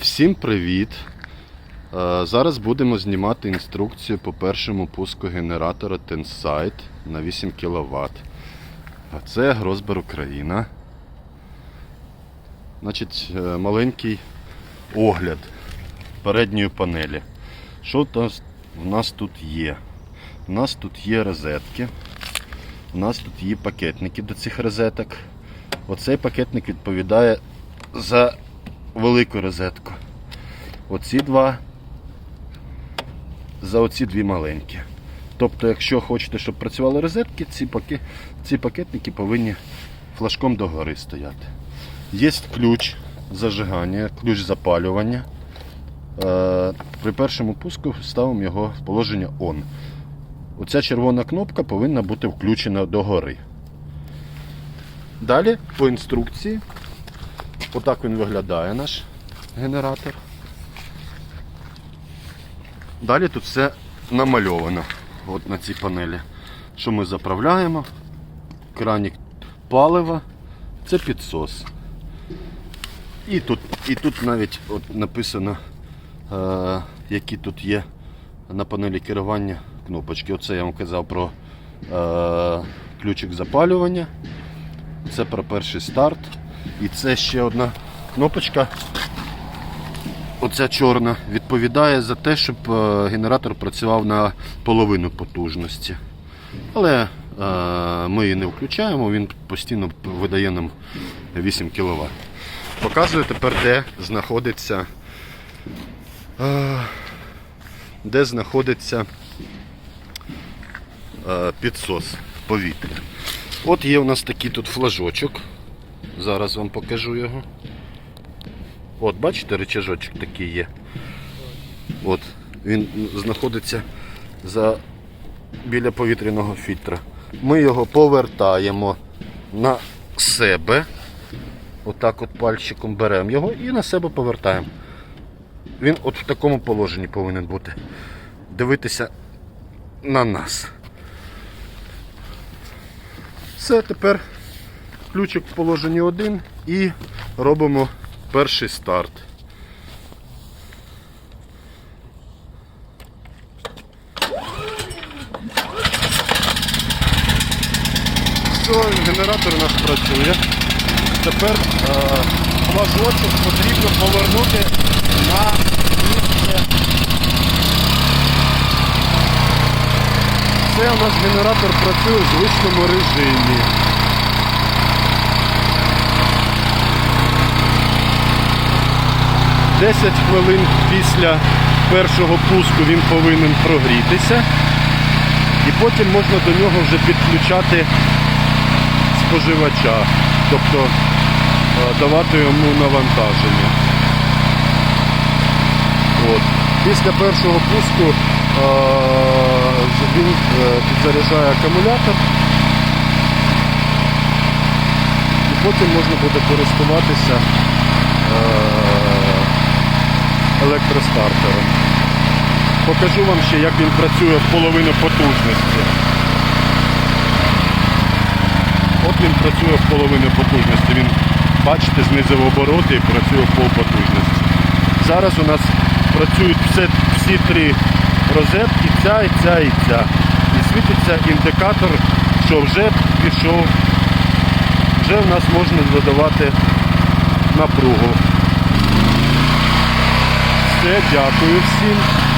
Всім привіт! Зараз будемо знімати інструкцію по першому пуску генератора Tensight на 8 кВт. А це Грозбер Україна. Значить, е, маленький огляд передньої панелі. Що у нас тут є? У нас тут є розетки. У нас тут є пакетники до цих розеток. Оцей пакетник відповідає за велику розетку. Оці два за оці дві маленькі. Тобто, якщо хочете, щоб працювали розетки, ці, паки, ці пакетники повинні флажком догори стояти. Є ключ зажигання, ключ запалювання. Е, При першому пуску ставимо його в положення ON. Оця червона кнопка повинна бути включена догори. Далі по інструкції. Отак він виглядає наш генератор. Далі тут все намальовано от на цій панелі. Що ми заправляємо? Кранік палива, це підсос. І тут, і тут навіть от написано, е, які тут є на панелі керування кнопочки. Оце я вам казав про е, ключик запалювання. Це про перший старт. І це ще одна кнопочка. Оця чорна відповідає за те, щоб е, генератор працював на половину потужності. Але е, ми її не включаємо, він постійно видає нам 8 кВт. Показую тепер, де знаходиться, е, де знаходиться підсос повітря. От є у нас такий тут флажочок. Зараз вам покажу його. От, бачите, речажочок такий є. От, він знаходиться за, біля повітряного фільтра. Ми його повертаємо на себе. Отак от пальчиком беремо його і на себе повертаємо. Він от в такому положенні повинен бути. Дивитися на нас. Все, тепер ключик в положенні один і робимо перший старт. Все, генератор у нас працює. Тепер е, флажочок потрібно повернути на місце. Це у нас генератор працює в звичному режимі. Десять хвилин після першого пуску він повинен прогрітися. І потім можна до нього вже підключати споживача, тобто е, давати йому навантаження. От. Після першого пуску е, він е, підзаряджає акумулятор і потім можна буде користуватися електростартером. Покажу вам ще, як він працює в половину потужності. От він працює в половину потужності. Він, бачите, знизив обороти і працює в пол потужності. Зараз у нас працюють все, всі три розетки, ця і ця і ця. І світиться індикатор, що вже пішов, вже в нас можна додавати напругу. Все, дякую всім.